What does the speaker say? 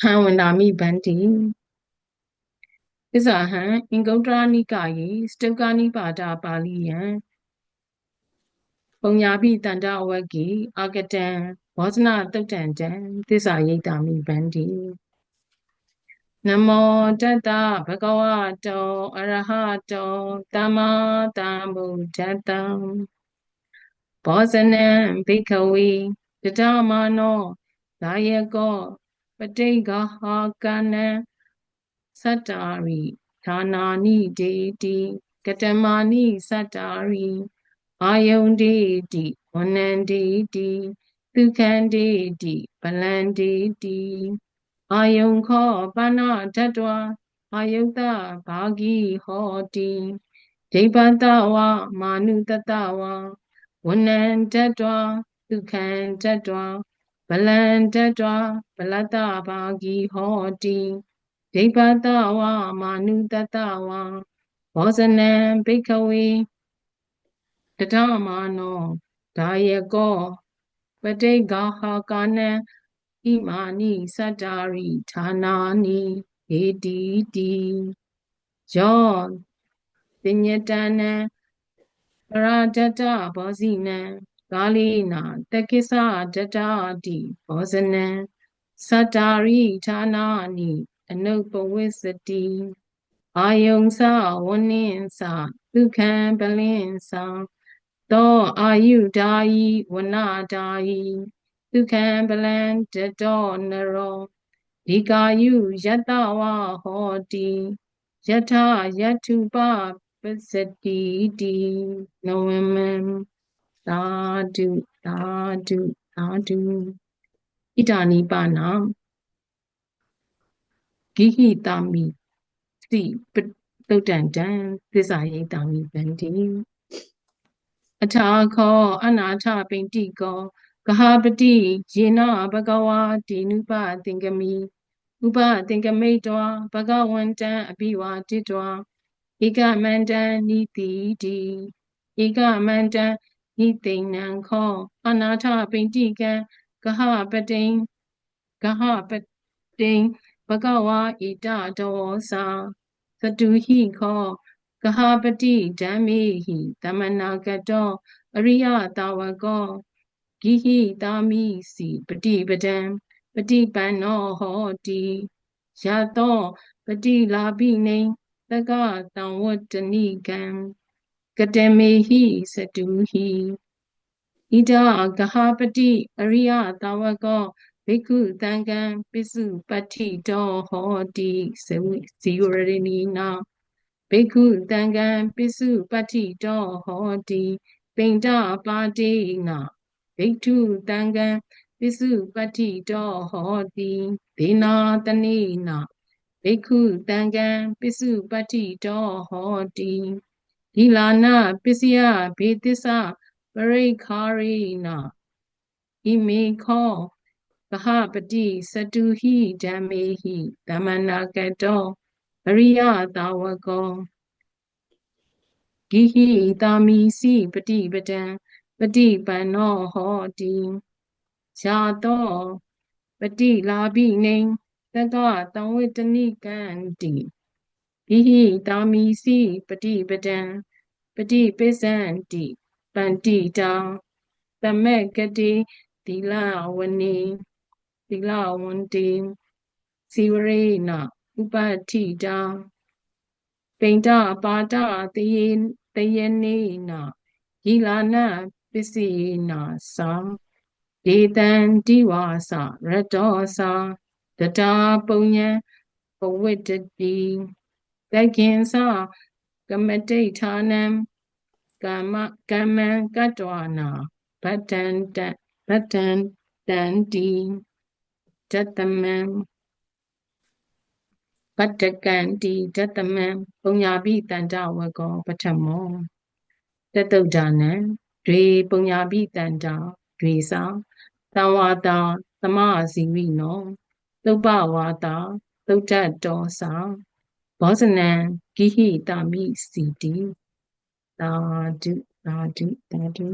ဟံဝန္တာမိဗန္တိသစ္စာဟံအင်္ဂုတ္တရနိကာယေစတုကာနိပါဒပါဠိယံပုံညာပိတန္တအဝဂ္ဂိအာကတံဘောဇနတုတ်တံတံသစ္စာယိတာမိဗန္တိနမောတတ္တဘဂဝတောအရဟတောသမ္မာသမ္ဗုဒ္ဓတ္တံဘောဇနံဘိခဝေတတမနောဒါယကော ပဋိဂဟာကနံသတ္တာရိဌာနာနိဒေတိကတမနိသတ္တာရိအာယုန်ဒေတိဝနန္ဒေတိဒုက္ခံဒေတိပလံဒေတိအာယုန်ခောပဏဓတ္တဝအာယုတဘာဂီဟောတိဒိဗတဝမာနုတတဝဝနန္တတဝဒုက္ခံတတဝ ဗလံတတဝဗလတဘာဂီဟောတိဒိဗတဝမာနုတတဝဘောဇနံဘိခဝေတထမနောဒါယကောပဋိဂါဟာကာနံဣမာနိစတ္တာရိဌာနာနိဟေတိတိယောပညတနံပရာဒတဘောဇိနံကာလိနာတကိစ္စဒတတိဘောဇနံ စတ္တာရိဌာနာနိအနုပဝိစတိအာယုံစဝနင်းစဒုက္ခံပလင်းစသောအာယုဓာ သာဓုသာဓုသာဓုဣဒာနိပါဏဂိဟိတာမိစီတုတ်တန်တံသစ္စာယိတာမိဗန္တိအထာခောအနာထပိတိကောကဟပတိယေနဘဂဝါတိနုပသင်္ကမိဥပသင်္ကမိတောဘဂဝန္တံအပိဝါတိတောဧကမန္တံနိတိတိဧကမန္တံ ဟိသိဏံခောအနာထပိဋိကံဂဟပတိံဂဟပတိံဘဂဝါဣတဒောသာသတုဟိခောဂဟပတိဓမ္မေဟိတမနာကတောအရိယတာဝကောဂိဟိတာမိစီပတိပဒံပတိပန္နောဟောတိယတောပတိလာပိနေသကတံဝတ္တနိကံ ကတမေဟိစတုဟိဣဒဂဟပတိအရိယတာဝကောဘိက္ခုတံကံပိစုပတ္ထိတောဟောတိဇဝိဇီဝရဏီနာဘိက္ခုတံကံပိစုပတ္ထိတောဟောတိပိန္ဒပါတိနာဘိက္ခုတံကံပိစုပတ္ထိတောဟောတိဒေနာတနိနာဘိက္ခုတံကံပိစုပတ္ထိတောဟောတိ ဒီလာနာပစ္စယဘေသစ္စပရိခာရိနာဣမေခောကဟပတိစတုဟိဓမ္မေဟိဓမ္မနာကတောအရိယသာဝကောဂိဟိတာမိစီပฏิပဒံပฏิပန္နောဟောတိဇာတောပฏิလာဘိနေတတတံဝေတနိကံတိ ဂိဟိတာမိစီပฏิပဒံပฏิပိစံတိပန္တိတာတမက်ကတိသီလဝနေသီလဝန္တိစီဝရေနဥပတိတာပိန္ဒပါဒတယေတယနေနာယိလာနပစ္စယေနာသာဒေတံတိဝါစရတောသာတတာပုံညံပဝိတ္တိ တခင်သာကမတိဌာနံကာမကမ္မံကတ္တဝနာဗတ္တံတဗတ္တံတန္တိတတမံပတ္တကံတိတတမံပုံညာပိတန္တဝကောပထမောတတုဒ္ဒနံတွေပုံညာပိတန္တတွေစာသံဝါတာသမအစီဝိနောသုပ္ပဝါတာသုတ္တတောစာ ဘောဇနံဂိဟိတာမိစီတိသာဓုသာဓုသာဓု